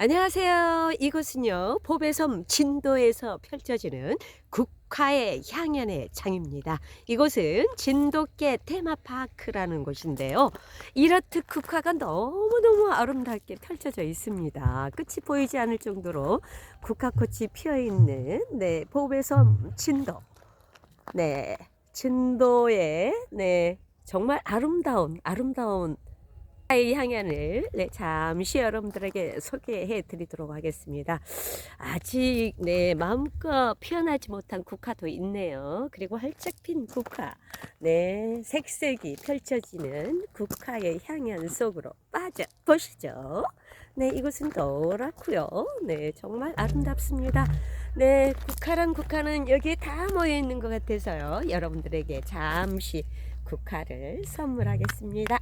안녕하세요. 이곳은요, 보배섬 진도에서 펼쳐지는 국화의 향연의 장입니다. 이곳은 진돗개 테마파크라는 곳인데요. 이렇듯 국화가 너무너무 아름답게 펼쳐져 있습니다. 끝이 보이지 않을 정도로 국화꽃이 피어 있는, 네, 보배섬 진도. 네, 진도의, 네, 정말 아름다운, 아름다운 이 향연을 네, 잠시 여러분들에게 소개해 드리도록 하겠습니다. 아직 네, 마음껏 피어나지 못한 국화도 있네요. 그리고 활짝 핀 국화. 네, 색색이 펼쳐지는 국화의 향연 속으로 빠져 보시죠. 네, 이곳은 노랗고요. 네, 정말 아름답습니다. 네, 국화랑 국화는 여기에 다 모여 있는 것 같아서요. 여러분들에게 잠시 국화를 선물하겠습니다.